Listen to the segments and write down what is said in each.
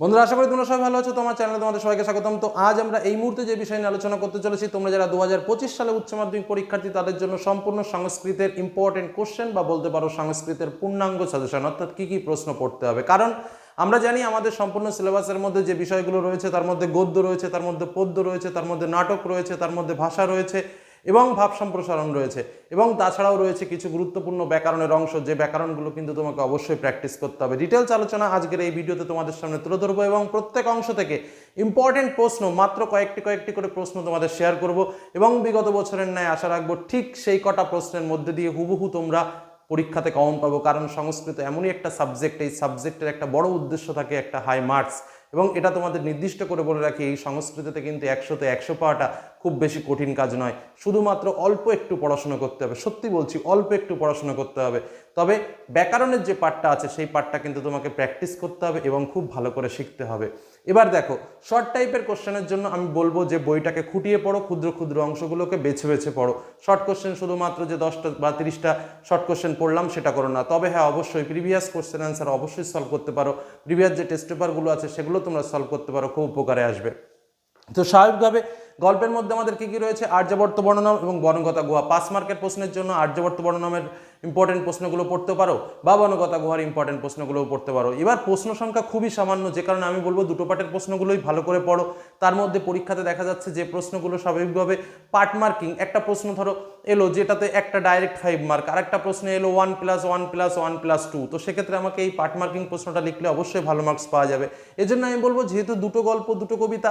বন্ধুরা, আশা করি তোমরা সবাই ভালো আছো, তোমার চ্যানেলে তোমাদের সবাইকে স্বাগতম। তো আজ আমরা এই মুহূর্তে যে বিষয় নিয়ে আলোচনা করতে চলেছি, তোমরা যারা দু হাজার পঁচিশ সালে উচ্চ মাধ্যমিক পরীক্ষার্থী, তাদের জন্য সম্পূর্ণ সংস্কৃতের ইম্পর্টেন্ট কোশ্চেন বা বলতে পারো সংস্কৃতের পূর্ণাঙ্গ সাজেশন অর্থাৎ কী কী প্রশ্ন পড়তে হবে। কারণ আমরা জানি আমাদের সম্পূর্ণ সিলেবাসের মধ্যে যে বিষয়গুলো রয়েছে, তার মধ্যে গদ্য রয়েছে, তার মধ্যে পদ্য রয়েছে, তার মধ্যে নাটক রয়েছে, তার মধ্যে ভাষা রয়েছে। এবং ভাব সম্প্রসারণ রয়েছে। এবং তাছাড়াও রয়েছে কিছু গুরুত্বপূর্ণ ব্যাকরণের অংশ। যে ব্যাকরণগুলো কিন্তু তোমাকে অবশ্যই প্র্যাকটিস করতে হবে। ডিটেলস আলোচনা আজকের এই ভিডিওতে তোমাদের সামনে তুলে ধরবো এবং প্রত্যেক অংশ থেকে ইম্পর্টেন্ট প্রশ্ন, মাত্র কয়েকটি কয়েকটি করে প্রশ্ন তোমাদের শেয়ার করব এবং বিগত বছরের ন্যায় আশা রাখব ঠিক সেই কটা প্রশ্নের মধ্যে দিয়ে হুবহু তোমরা পরীক্ষাতে কমন পাবো। কারণ সংস্কৃত এমনই একটা সাবজেক্ট এই সাবজেক্টের একটা বড় উদ্দেশ্য থাকে একটা হাই মার্কস এবং এটা তোমাদের নির্দিষ্ট করে বলে রাখি, এই সংস্কৃতিতে কিন্তু একশোতে একশো পাওয়াটা খুব বেশি কঠিন কাজ নয়। শুধুমাত্র অল্প একটু পড়াশোনা করতে হবে। সত্যি বলছি, অল্প একটু পড়াশোনা করতে হবে। তবে ব্যাকরণের যে পার্টটা আছে, সেই পার্টটা কিন্তু তোমাকে প্র্যাকটিস করতে হবে এবং খুব ভালো করে শিখতে হবে। এবার দেখো, শর্ট টাইপের কোশ্চেনের জন্য আমি বলব যে বইটাকে খুঁটিয়ে পড়ো, ক্ষুদ্র ক্ষুদ্র অংশগুলোকে বেছে বেছে পড়ো। শর্ট কোশ্চেন শুধুমাত্র যে দশটা বা তিরিশটা শর্ট কোশ্চেন পড়লাম, সেটা করো না। তবে হ্যাঁ অবশ্যই প্রিভিয়াস কোশ্চেন অ্যান্সার অবশ্যই সলভ করতে পারো। প্রিভিয়াস যে টেস্ট পেপারগুলো আছে, সেগুলো তোমরা সলভ করতে পারো, খুব উপকারে আসবে। তো স্বাভাবিকভাবে গল্পের মধ্যে আমাদের কী কী রয়েছে? আর্যবর্ত বর্ণনাম এবং বনগতা গুহা। পাস মার্কের প্রশ্নের জন্য আর্যবর্ত বর্ণনামের ইম্পর্টেন্ট প্রশ্নগুলো পড়তে পারো বা বনগতা গুহার ইম্পর্টেন্ট প্রশ্নগুলোও পড়তে পারো। এবার প্রশ্ন সংখ্যা খুবই সামান্য, যে কারণে আমি বলব দুটো পাটের প্রশ্নগুলোই ভালো করে পড়ো। তার মধ্যে পরীক্ষাতে দেখা যাচ্ছে যে প্রশ্নগুলো স্বাভাবিকভাবে পার্ট মার্কিং। একটা প্রশ্ন ধরো এলো, যেটাতে একটা ডাইরেক্ট ফাইভ মার্ক আর একটা প্রশ্ন এলো one plus one plus one plus two তো সেক্ষেত্রে আমাকে এই পার্ট মার্কিং প্রশ্নটা লিখলে অবশ্যই ভালো মার্কস পাওয়া যাবে। এজন্য আমি বলব, যেহেতু দুটো গল্প, দুটো কবিতা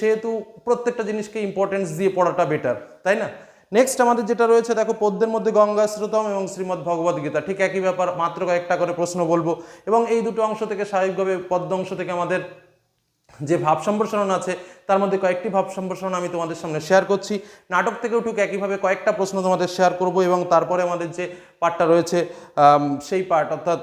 সেহেতু প্রত্যেকটা জিনিসকে ইম্পর্টেন্স দিয়ে পড়াটা বেটার তাই না? নেক্সট আমাদের যেটা রয়েছে, দেখো পদ্মের মধ্যে গঙ্গা শ্রুতম এবং শ্রীমদ্ ভগবদ গীতা, ঠিক একই ব্যাপার, মাত্র কয়েকটা করে প্রশ্ন বলব। এবং এই দুটো অংশ থেকে স্বাভাবিকভাবে পদ্ম অংশ থেকে আমাদের যে ভাব সম্প্রসারণ আছে, তার মধ্যে কয়েকটি ভাব সম্প্রসারণ আমি তোমাদের সামনে শেয়ার করছি। নাটক থেকেও ঠিক একইভাবে কয়েকটা প্রশ্ন তোমাদের শেয়ার করব এবং তারপরে আমাদের যে পার্টটা রয়েছে সেই পার্ট অর্থাৎ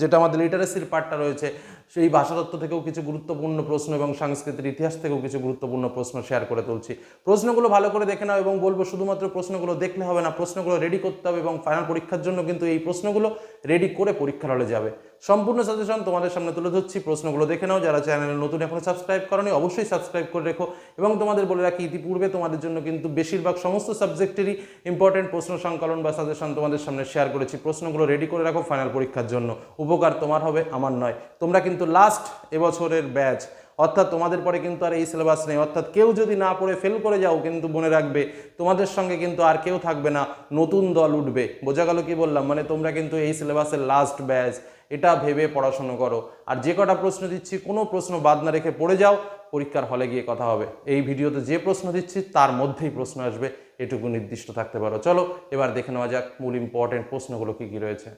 যেটা আমাদের লিটারেসির পার্টটা রয়েছে সেই ভাষাতত্ত্ব থেকেও কিছু গুরুত্বপূর্ণ প্রশ্ন এবং সংস্কৃতির ইতিহাস থেকেও কিছু গুরুত্বপূর্ণ প্রশ্ন শেয়ার করে তুলছি। প্রশ্নগুলো ভালো করে দেখে নাও এবং বলব শুধুমাত্র প্রশ্নগুলো দেখলে হবে না, প্রশ্নগুলো রেডি করতে হবে এবং ফাইনাল পরীক্ষার জন্য কিন্তু এই প্রশ্নগুলো রেডি করে পরীক্ষার হলে যাবে। সম্পূর্ণ সাজেশন তোমাদের সামনে তুলে ধরছি। প্রশ্নগুলো দেখে নাও, যারা চ্যানেলে নতুন এখন সাবস্ক্রাইব করনি, অবশ্যই সাবস্ক্রাইব করে রেখো এবং তোমাদের বলে রাখি, ইতিপূর্বে তোমাদের জন্য কিন্তু বেশিরভাগ সমস্ত সাবজেক্টেরই ইম্পর্টেন্ট প্রশ্ন সংকলন বা সাজেশন তোমাদের সামনে শেয়ার করেছি। প্রশ্নগুলো রেডি করে রাখো ফাইনাল পরীক্ষার জন্য। উপকার তোমার হবে, আমার নয়। তোমরা কিন্তু লাস্ট এবছরের ব্যাচ অর্থাৎ তোমাদের পরে কিন্তু আর এই সিলেবাস নেই। অর্থাৎ কেউ যদি না পড়ে ফেল করে যাও কিন্তু মনে রাখবে, তোমাদের সঙ্গে কিন্তু আর কেউ থাকবে না, নতুন দল উঠবে। বোঝা গেল কি বললাম? মানে তোমরা কিন্তু এই সিলেবাসের লাস্ট ব্যাচ এটা ভেবে পড়াশোনা করো। আর যে কটা প্রশ্ন দিচ্ছি, কোনো প্রশ্ন বাদ না রেখে পড়ে যাও, পরীক্ষার হলে গিয়ে কথা হবে। এই ভিডিওতে যে প্রশ্ন দিচ্ছি, তার মধ্যেই প্রশ্ন আসবে। এটুকু নির্দিষ্ট থাকতে পারো। চলো, এবার দেখে নেওয়া যাক মূল ইম্পর্টেন্ট প্রশ্নগুলো কী কী রয়েছে।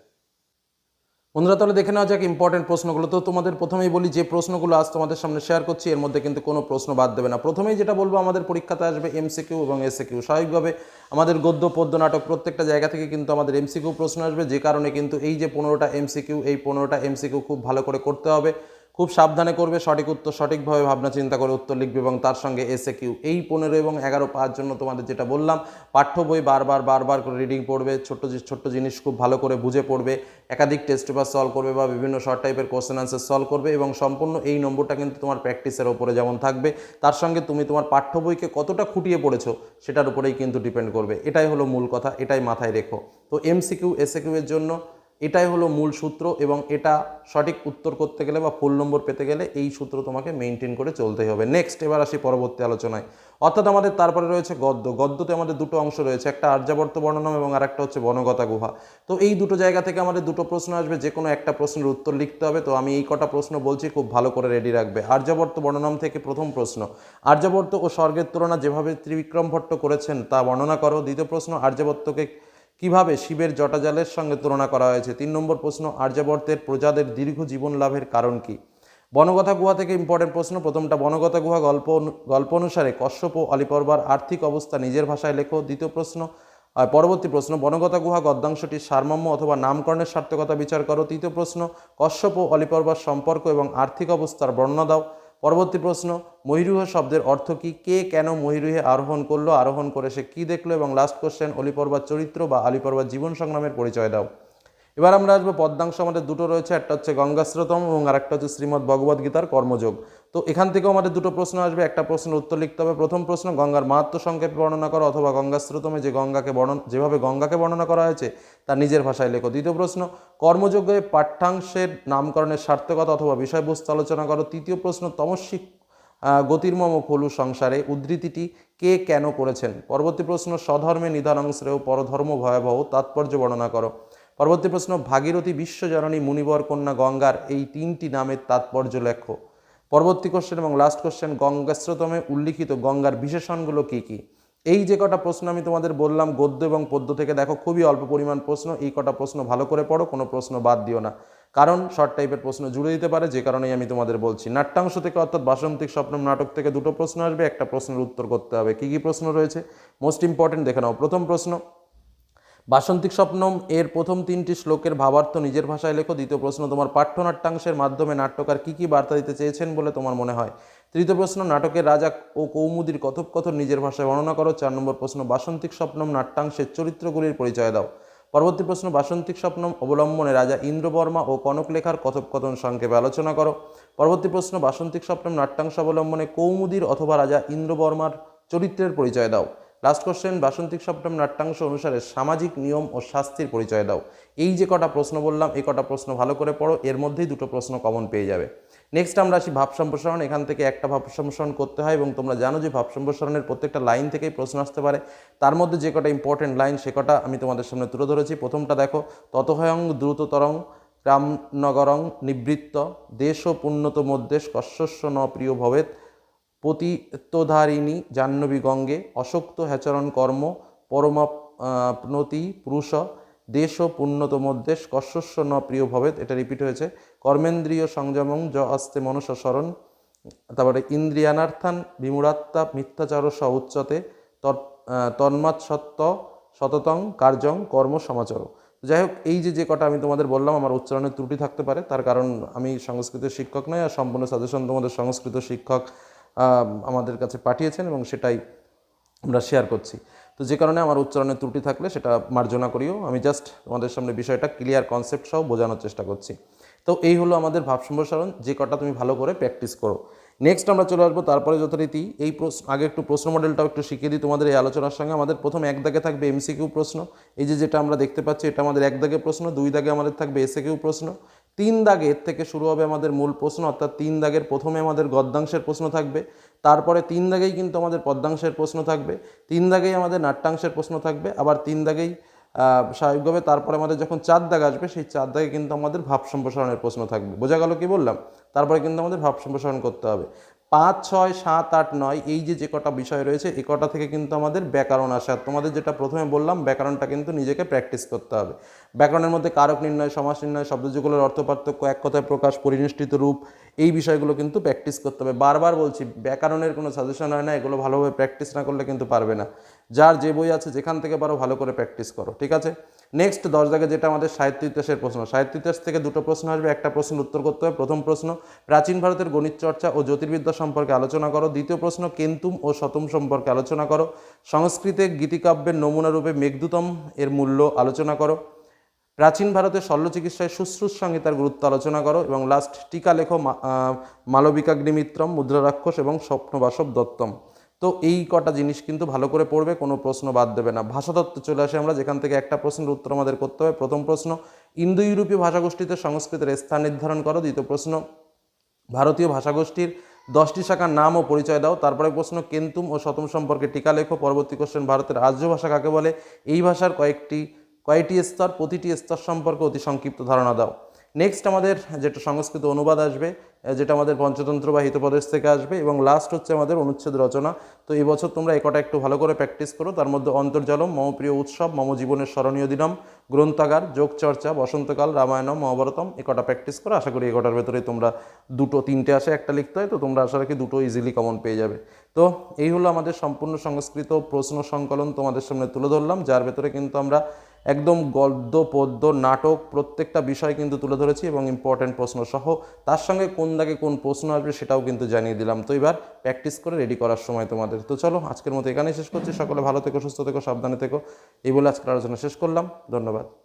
বন্ধুরা, তাহলে দেখে নেওয়া যাক ইম্পর্টেন্ট প্রশ্নগুলো। তো তোমাদের প্রথমেই বলি, যে প্রশ্নগুলো আজ তোমাদের সামনে শেয়ার করছি, এর মধ্যে কিন্তু কোনো প্রশ্ন বাদ দেবে না। প্রথমেই যেটা বলব, আমাদের পরীক্ষাতে আসবে এমসিকিউ এবং এসএকিউ স্বাভাবিকভাবে আমাদের গদ্য, পদ্য, নাটক প্রত্যেকটা জায়গা থেকে কিন্তু আমাদের এমসিকিউ প্রশ্ন আসবে। যে কারণে কিন্তু এই যে পনেরোটা এমসিকিউ এই পনেরোটা এমসিকিউ খুব ভালো করে করতে হবে। খুব সাবধানে করবে, সঠিক উত্তর, সঠিকভাবে ভাবনা চিন্তা করে উত্তর লিখবে এবং তার সঙ্গে এসে কিউ এই পনেরো এবং এগারো পাওয়ার জন্য তোমাদের যেটা বললাম, পাঠ্য বই বারবার বারবার করে রিডিং পড়বে, ছোট্ট ছোট্ট জিনিস খুব ভালো করে বুঝে পড়বে, একাধিক টেস্ট পেপার সলভ করবে বা বিভিন্ন শর্ট টাইপের কোশ্চেন আনসার সলভ করবে এবং সম্পূর্ণ এই নম্বরটা কিন্তু তোমার প্র্যাকটিসের ওপরে যেমন থাকবে, তার সঙ্গে তুমি তোমার পাঠ্য বইকে কতটা খুঁটিয়ে পড়েছো সেটার উপরেই কিন্তু ডিপেন্ড করবে, এটাই হলো মূল কথা, এটাই মাথায় রেখো। তো এমসিকিউ এসএকিউ এর জন্য এটাই হলো মূল সূত্র এবং এটা সঠিক উত্তর করতে গেলে বা ফুল নম্বর পেতে গেলে এই সূত্র তোমাকে মেনটেন করে চলতেই হবে। নেক্সট এবার আসি পরবর্তী আলোচনায়। অর্থাৎ আমাদের তারপরে রয়েছে গদ্য। গদ্যতে আমাদের দুটো অংশ রয়েছে, একটা আর্যাবর্ত বর্ণনাম এবং আরেকটা হচ্ছে বনগতা গুহা। তো এই দুটো জায়গা থেকে আমাদের দুটো প্রশ্ন আসবে যে কোনো একটা প্রশ্নের উত্তর লিখতে হবে। তো আমি এই কটা প্রশ্ন বলছি, খুব ভালো করে রেডি রাখবে। আর্যাবর্ত বর্ণনাম থেকে প্রথম প্রশ্ন, আর্যাবর্ত ও স্বর্গের তুলনা যেভাবে ত্রিবিক্রম ভট্ট করেছেন তা বর্ণনা করো। দ্বিতীয় প্রশ্ন, আর্যাবর্তকে কীভাবে শিবের জটাজালের সঙ্গে তুলনা করা হয়েছে? তিন নম্বর প্রশ্ন, আর্যাবর্তের প্রজাদের দীর্ঘ জীবন লাভের কারণ কি? বনগথা গুহা থেকে ইম্পর্টেন্ট প্রশ্ন, প্রথমটা বনগথা গুহা গল্প গল্প অনুসারে কশ্যপ ও অলিপর্বার আর্থিক অবস্থা নিজের ভাষায় লেখো। দ্বিতীয় প্রশ্ন পরবর্তী প্রশ্ন বনগতা গুহা গদ্যাংশটির সারমর্ম অথবা নামকরণের সার্থকতা বিচার করো। তৃতীয় প্রশ্ন, কশ্যপ ও অলিপর্বার সম্পর্ক এবং আর্থিক অবস্থার বর্ণনা দাও। পরবর্তী প্রশ্ন, মহিরুহ শব্দের অর্থ কি? কে কেন মহিরুহে আরোহণ করল? আরোহণ করে সে কী দেখল? এবং লাস্ট কোশ্চেন অলিপর্বার চরিত্র বা আলিপর্বার জীবন সংগ্রামের পরিচয় দাও। এবার আমরা আসব পদ্মাংশ। আমাদের দুটো রয়েছে, একটা হচ্ছে গঙ্গাশ্রতম এবং আরেকটা হচ্ছে শ্রীমদ্ ভগবদ গীতার কর্মযোগ। তো এখান থেকেও আমাদের দুটো প্রশ্ন আসবে, একটা প্রশ্নের উত্তর লিখতে হবে। প্রথম প্রশ্ন, গঙ্গার মাহাত্ম সংক্ষেপে বর্ণনা করো অথবা গঙ্গাশ্রতমে যে গঙ্গাকে বর্ণনা, যেভাবে গঙ্গাকে বর্ণনা করা হয়েছে তার নিজের ভাষায় লেখো। দ্বিতীয় প্রশ্ন, কর্মযোগে পাঠ্যাংশের নামকরণের সার্থকতা অথবা বিষয়বস্তু আলোচনা করো। তৃতীয় প্রশ্ন তমস্বিক গতির্মম খলু সংসারে উদ্ধৃতিটি কে কেন করেছেন? পরবর্তী প্রশ্ন, স্বধর্মে নিধানং শ্রেয় পরধর্ম ভয়াবহ তাৎপর্য বর্ণনা করো। পরবর্তী প্রশ্ন, ভাগীরথী বিশ্বজননী মুনিবর কন্যা গঙ্গার এই তিনটি নামের তাৎপর্য লেখো। পরবর্তী কোশ্চেন এবং লাস্ট কোশ্চেন গঙ্গাশ্রতমে উল্লিখিত গঙ্গার বিশেষণগুলো কী কী? এই যে কটা প্রশ্ন আমি তোমাদের বললাম, গদ্য এবং পদ্য থেকে দেখো, খুবই অল্প পরিমাণ প্রশ্ন, এই কটা প্রশ্ন ভালো করে পড়ো, কোনো প্রশ্ন বাদ দিও না। কারণ শর্ট টাইপের প্রশ্ন জুড়ে দিতে পারে, যে কারণেই আমি তোমাদের বলছি। নাট্যাংশ থেকে অর্থাৎ বাসন্তিক স্বপ্নম নাটক থেকে দুটো প্রশ্ন আসবে, একটা প্রশ্নের উত্তর করতে হবে। কী কী প্রশ্ন রয়েছে? মোস্ট ইম্পর্টেন্ট দেখে নাও। প্রথম প্রশ্ন বাসন্তিক স্বপ্নম, এর প্রথম তিনটি শ্লোকের ভাবার্থ নিজের ভাষায় লেখো, দ্বিতীয় প্রশ্ন, তোমার পাঠ্যনাট্যাংশের মাধ্যমে নাট্যকার কী কী বার্তা দিতে চেয়েছেন বলে তোমার মনে হয়? তৃতীয় প্রশ্ন, নাটকের রাজা ও কৌমুদির কথোপকথন নিজের ভাষায় বর্ণনা করো। চার নম্বর প্রশ্ন, বাসন্তিক স্বপ্নম, নাট্যাংশের চরিত্রগুলির পরিচয় দাও। পরবর্তী প্রশ্ন, বাসন্তিক স্বপ্নম, অবলম্বনে রাজা ইন্দ্রবর্মা ও কনকলেখার কথোপকথন সংক্ষেপে আলোচনা করো। পরবর্তী প্রশ্ন, বাসন্তিক স্বপ্নম, নাট্যাংশ অবলম্বনে কৌমুদির অথবা রাজা ইন্দ্রবর্মার চরিত্রের পরিচয় দাও। লাস্ট কোশ্চেন বাসন্তিক সপ্তম নাট্যাংশ অনুসারে সামাজিক নিয়ম ও শাস্তির পরিচয় দাও। এই যে কটা প্রশ্ন বললাম, এই কটা প্রশ্ন ভালো করে পড়ো, এর মধ্যেই দুটো প্রশ্ন কমন পেয়ে যাবে। নেক্সট আমরা আসি ভাব সম্প্রসারণ, এখান থেকে একটা ভাব সম্প্রসারণ করতে হয় এবং তোমরা জানো যে ভাব সম্প্রসারণের প্রত্যেকটা লাইন থেকেই প্রশ্ন আসতে পারে। তার মধ্যে যে কটা ইম্পর্টেন্ট লাইন সে কটা আমি তোমাদের সামনে তুলে ধরেছি। প্রথমটা দেখো, ততহয়ং দ্রুততরং রামনগরং নিবৃত্ত দেশ ও পুণ্যত মধ্যে কশ্বস্য ন প্রিয় ভবেত পতিত্বধারিণী জাহ্নবী গঙ্গে অশক্ত হ্যাচরণ কর্ম পরমাপ্নতি পুরুষ দেশ পুণ্যত মধ্যে কশ্বস্য ন প্রিয় ভবেত এটা রিপিট হয়েছে। কর্মেন্দ্রিয় সংযমং য আস্তে মনস স্মরণ তারপরে ইন্দ্রিয়ানার্থান বিমূঢ়াত্মা মিথ্যাচার স উচ্চতে তন্মাৎ সত্য সততং কার্যং কর্ম সমাচর। যাই হোক, এই যে যে কটা আমি তোমাদের বললাম, আমার উচ্চারণের ত্রুটি থাকতে পারে। তার কারণ আমি সংস্কৃতের শিক্ষক নয় আর সম্পূর্ণ সাজেশন তোমাদের সংস্কৃত শিক্ষক আমাদের কাছে পাঠিয়েছেন এবং সেটাই আমরা শেয়ার করছি। তো যে কারণে আমার উচ্চারণের ত্রুটি থাকলে সেটা মার্জনা করিও। আমি জাস্ট তোমাদের সামনে বিষয়টা ক্লিয়ার কনসেপ্ট সহ বোঝানোর চেষ্টা করছি। তো এই হলো আমাদের ভাব সম্প্রসারণ। যে কটা তুমি ভালো করে প্র্যাকটিস করো। নেক্সট আমরা চলে আসব তারপরে যথারীতি এই প্রশ্ন, আগে একটু প্রশ্ন মডেলটাও একটু শিখিয়ে দিই তোমাদের এই আলোচনার সঙ্গে। আমাদের প্রথম এক দাগে থাকবে এমসিকিউ প্রশ্ন। এই যে যেটা আমরা দেখতে পাচ্ছি এটা আমাদের এক দাগে প্রশ্ন, দুই দাগে আমাদের থাকবে এসে কিউ প্রশ্ন। তিন দাগে এর থেকে শুরু হবে আমাদের মূল প্রশ্ন, অর্থাৎ তিন দাগের প্রথমে আমাদের গদ্যাংশের প্রশ্ন থাকবে। তারপরে তিন দাগেই কিন্তু আমাদের পদ্মাংশের প্রশ্ন থাকবে। তিন দাগেই আমাদের নাট্যাংশের প্রশ্ন থাকবে। আবার তিন দাগেই স্বাভাবিকভাবে তারপরে আমাদের যখন চার দাগ আসবে, সেই চার দাগে কিন্তু আমাদের ভাব সম্প্রসারণের প্রশ্ন থাকবে। বোঝা গেল কি বললাম? তারপরে কিন্তু আমাদের ভাব সম্প্রসারণ করতে হবে। পাঁচ, ছয়, সাত, আট, নয়, এই যে যে কটা বিষয় রয়েছে, এ কটা থেকে কিন্তু আমাদের ব্যাকরণ আসে। তোমাদের যেটা প্রথমে বললাম, ব্যাকরণটা কিন্তু নিজেকে প্র্যাকটিস করতে হবে। ব্যাকরণের মধ্যে কারক নির্ণয়, সমাস নির্ণয়, শব্দযুগলের অর্থ পার্থক্য এক কথায় প্রকাশ, পরিনিষ্ঠিত রূপ, এই বিষয়গুলো কিন্তু প্র্যাকটিস করতে হবে। বারবার বলছি, ব্যাকরণের কোনো সাজেশন হয় না, এগুলো ভালোভাবে প্র্যাকটিস না করলে কিন্তু পারবে না। যার যে বই আছে, যেখান থেকে পারো ভালো করে প্র্যাকটিস করো, ঠিক আছে? নেক্সট দশ দাগে যেটা আমাদের সাহিত্য ইতিহাসের প্রশ্ন, সাহিত্য ইতিহাস থেকে দুটো প্রশ্ন আসবে, একটা প্রশ্নের উত্তর করতে হবে। প্রথম প্রশ্ন, প্রাচীন ভারতের গণিত চর্চা ও জ্যোতির্বিদ্যা সম্পর্কে আলোচনা করো। দ্বিতীয় প্রশ্ন, কেন্তুম ও শতম সম্পর্কে আলোচনা করো। সংস্কৃতে গীতিকাব্যের নমুনা রূপে মেঘদূতম এর মূল্য আলোচনা করো। প্রাচীন ভারতের শল্য চিকিৎসায় শুশ্রূষ সংহিতার গুরুত্ব আলোচনা করো এবং লাস্ট টিকা লেখো মালবিকাগ্নিমিত্রম, মুদ্রারাক্ষস এবং স্বপ্নবাসব দত্তম। তো এই কটা জিনিস কিন্তু ভালো করে পড়বে, কোনো প্রশ্ন বাদ দেবে না। ভাষাতত্ত্বে চলে আসে আমরা, যেখান থেকে একটা প্রশ্নের উত্তর আমাদের করতে হবে। প্রথম প্রশ্ন ইন্দো ইউরোপীয় ভাষাগোষ্ঠীতে সংস্কৃতের স্থান নির্ধারণ করো। দ্বিতীয় প্রশ্ন, ভারতীয় ভাষাগোষ্ঠীর দশটি শাখার নাম ও পরিচয় দাও। তারপরে প্রশ্ন, কেন্তুম ও শতম সম্পর্কে টিকা লেখো। পরবর্তী কোশ্চেন ভারতের আর্য ভাষা কাকে বলে? এই ভাষার কয়েকটি, কয়টি স্তর, প্রতিটি স্তর সম্পর্কে অতি সংক্ষিপ্ত ধারণা দাও। নেক্সট আমাদের যেটা সংস্কৃত অনুবাদ আসবে যেটা আমাদের পঞ্চতন্ত্র বা হিতপ্রদেশ থেকে আসবে, এবং লাস্ট হচ্ছে আমাদের অনুচ্ছেদ রচনা। তো এই বছর তোমরা একটা একটু ভালো করে প্র্যাকটিস করো। তার মধ্যে অন্তর্জলম মম প্রিয় উৎসব, মম জীবনের স্মরণীয় দিনম, গ্রন্থাগার, যোগচর্চা, বসন্তকাল, রামায়ণম, মহাভারতম কটা প্র্যাকটিস করো। আশা করি একটার ভেতরে তোমরা দুটো, তিনটে আসে একটা লিখতে হয়, তো তোমরা আশা রাখি দুটো ইজিলি কমন পেয়ে যাবে। তো এই হলো আমাদের সম্পূর্ণ সংস্কৃত প্রশ্ন সংকলন তোমাদের সামনে তুলে ধরলাম, যার ভেতরে কিন্তু আমরা একদম গদ্য, পদ্য, নাটক, প্রত্যেকটা বিষয় কিন্তু তুলে ধরেছি এবং ইম্পর্টেন্ট প্রশ্ন সহ তার সঙ্গে কোন দাগে কোন প্রশ্ন আসবে সেটাও কিন্তু জানিয়ে দিলাম। তো এবার প্র্যাকটিস করে রেডি করার সময় তোমাদের। তো চলো, আজকের মতো এখানেই শেষ করছি। সকলে ভালো থেকো, সুস্থ থেকো, সাবধানে থেকো। এই বলে আজকের আলোচনা শেষ করলাম। ধন্যবাদ।